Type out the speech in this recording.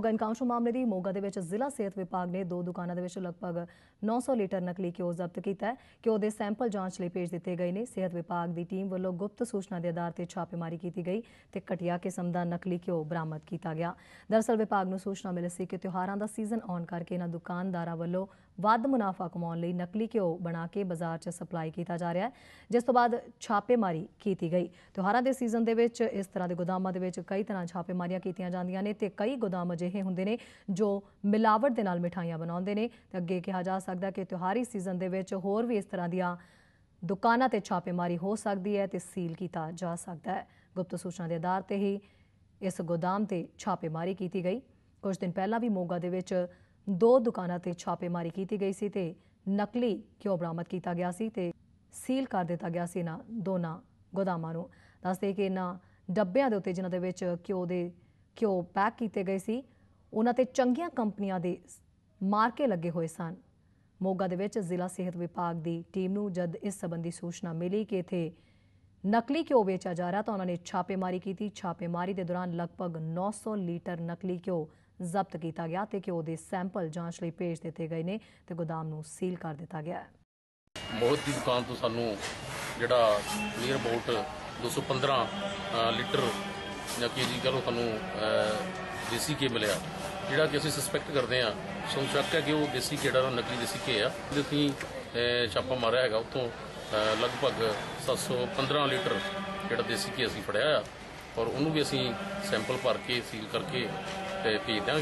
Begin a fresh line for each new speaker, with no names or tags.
Moga encounter ਮਾਮਲੇ ਦੀ ਮੋਗਾ ਦੇ ਵਿੱਚ ਜ਼ਿਲ੍ਹਾ ਸਿਹਤ ਵਿਭਾਗ ਨੇ ਦੋ ਦੁਕਾਨਾਂ ਦੇ ਵਿੱਚ ਲਗਭਗ 900 ਲੀਟਰ ਨਕਲੀ ਘਿਓ ਜ਼ਬਤ ਕੀਤਾ ਹੈ। ਘਿਓ ਦੇ ਸੈਂਪਲ ਜਾਂਚ ਲਈ ਭੇਜ ਦਿੱਤੇ ਗਏ ਨੇ। ਸਿਹਤ ਵਿਭਾਗ ਦੀ ਟੀਮ ਵੱਲੋਂ ਗੁਪਤ ਸੂਚਨਾ ਦੇ ਆਧਾਰ ਤੇ ਛਾਪੇਮਾਰੀ ਕੀਤੀ ਗਈ ਤੇ ਘਟੀਆ ਕਿਸਮ ਦਾ ਨਕਲੀ ਘਿਓ ਬਰਾਮਦ ਕੀਤਾ ਗਿਆ। ਦਰਅਸਲ ਵਿਭਾਗ ਨੂੰ ਸੂਚਨਾ ਮਿਲੀ ਸੀ ਕਿ ਤਿਉਹਾਰਾਂ ਦਾ ਸੀਜ਼ਨ ਆਉਣ ਕਰਕੇ ਇਹਨਾਂ ਦੁਕਾਨਦਾਰਾਂ ਵੱਲੋਂ ਵੱਧ ਮੁਨਾਫਾ ਕਮਾਉਣ ਲਈ ਨਕਲੀ ਘਿਓ ਬਣਾ ਕੇ ਬਾਜ਼ਾਰ 'ਚ ਸਪਲਾਈ ਕੀਤਾ ਜਾ ਰਿਹਾ ਹੈ, ਜਿਸ ਤੋਂ ਬਾਅਦ ਛਾਪੇਮਾਰੀ ਕੀਤੀ ਗਈ। ਤਿਉਹਾਰਾਂ ਦੇ ਸੀਜ਼ਨ ਦੇ ਵਿੱਚ ਇਸ ਤਰ੍ਹਾਂ ਦੇ ਗੋਦਾਮਾਂ ਦੇ ਵਿੱਚ ਕਈ ਤਰ੍ਹਾਂ ਛਾਪੇਮਾਰੀਆਂ ਕੀਤੀਆਂ ਜਾਂਦੀਆਂ ਨੇ ਤੇ ਕਈ ਗੋਦਾਮ ਅਜੇ ਅਜਿਹੇ ਹੁੰਦੇ ਨੇ, ਜੋ ਮਿਲਾਵਟ ਦੇ ਨਾਲ ਮਿਠਾਈਆਂ ਬਣਾਉਂਦੇ ਨੇ। ਤੇ ਅੱਗੇ ਕਿਹਾ ਜਾ ਸਕਦਾ ਕਿ ਤਿਉਹਾਰੀ ਸੀਜ਼ਨ ਦੇ ਵਿੱਚ ਹੋਰ ਵੀ ਇਸ ਤਰ੍ਹਾਂ ਦੀਆਂ ਦੁਕਾਨਾਂ ਤੇ ਛਾਪੇਮਾਰੀ ਹੋ ਸਕਦੀ ਹੈ ਤੇ ਸੀਲ ਕੀਤਾ ਜਾ ਸਕਦਾ ਹੈ। ਗੁਪਤ ਸੂਚਨਾ ਦੇ ਆਧਾਰ ਤੇ ਹੀ ਇਸ ਗੋਦਾਮ ਤੇ ਛਾਪੇਮਾਰੀ ਕੀਤੀ ਗਈ। ਕੁਝ ਦਿਨ ਪਹਿਲਾਂ ਵੀ ਮੋਗਾ ਦੇ ਵਿੱਚ ਦੋ ਦੁਕਾਨਾਂ ਤੇ ਛਾਪੇਮਾਰੀ ਕੀਤੀ ਗਈ ਸੀ ਤੇ ਨਕਲੀ ਘਿਓ ਬਰਾਮਦ ਕੀਤਾ ਗਿਆ ਸੀ ਤੇ ਸੀਲ ਕਰ ਦਿੱਤਾ ਗਿਆ ਸੀ ਇਹਨਾਂ ਦੋਨਾਂ ਗੋਦਾਮਾਂ ਨੂੰ। ਦੱਸਦੇ ਕਿ ਇਹਨਾਂ ਡੱਬਿਆਂ ਦੇ ਉੱਤੇ ਜਿਨ੍ਹਾਂ ਦੇ ਵਿੱਚ ਘਿਓ ਦੇ ਘਿਓ ਪੈਕ ਕੀਤੇ ਗਏ ਸੀ ਉਹਨਾਂ ਤੇ ਚੰਗੀਆਂ ਕੰਪਨੀਆਂ ਦੇ ਮਾਰਕੇ ਲੱਗੇ ਹੋਏ ਸਨ। ਮੋਗਾ ਦੇ ਵਿੱਚ ਜ਼ਿਲ੍ਹਾ ਸਿਹਤ ਵਿਭਾਗ ਦੀ ਟੀਮ ਨੂੰ ਜਦ ਇਸ ਸੰਬੰਧੀ ਸੂਚਨਾ ਮਿਲੀ ਕਿ ਇੱਥੇ ਨਕਲੀ ਘਿਓ ਵੇਚਿਆ ਜਾ ਰਿਹਾ ਤਾਂ ਉਹਨਾਂ ਨੇ ਛਾਪੇਮਾਰੀ ਕੀਤੀ। ਛਾਪੇਮਾਰੀ ਦੇ ਦੌਰਾਨ ਲਗਭਗ 900 ਲੀਟਰ ਨਕਲੀ ਘਿਓ ਜ਼ਬਤ ਕੀਤਾ ਗਿਆ ਤੇ ਘਿਓ ਦੇ ਸੈਂਪਲ ਜਾਂਚ ਲਈ ਭੇਜ ਦਿੱਤੇ ਗਏ ਨੇ ਤੇ ਗੋਦਾਮ ਨੂੰ ਸੀਲ ਕਰ ਦਿੱਤਾ ਗਿਆ ਹੈ।
ਮੋਹਿਤ ਦੀ ਦੁਕਾਨ ਤੋਂ ਸਾਨੂੰ ਜਿਹੜਾ ਨੀਅਰ ਅਬਾਊਟ 215 ਅ, ਲੀਟਰ ਜਾਂ ਕੇਜੀ ਕਹ ਸਾਨੂੰ ਦੇਸੀ ਘੀ ਮਿਲਿਆ। ਜਿਹੜਾ ਕਿ ਅਸੀਂ ਸਸਪੈਕਟ ਕਰਦੇ ਆ ਸਾਨੂੰ ਸ਼ੱਕ ਹੈ ਕਿ ਉਹ ਦੇਸੀ ਘੀ ਜਿਹੜਾ ਨਕਲੀ ਦੇਸੀ ਘੇ ਆ। ਤੇ ਅਸੀਂ ਛਾਪਾ ਮਾਰਿਆ ਹੈਗਾ ਉੱਥੋਂ ਅ, ਲਗਭਗ 715 ਲੀਟਰ ਜਿਹੜਾ ਦੇਸੀ ਘੇ ਅਸੀਂ ਫੜਿਆ ਆ। ਔਰ ਉਹਨੂੰ ਵੀ ਅਸੀਂ ਸੈਂਪਲ ਭਰ ਕੇ ਸੀਲ ਕਰਕੇ ਤੇ ਭੇਜ ਦਿਆਂਗੇ।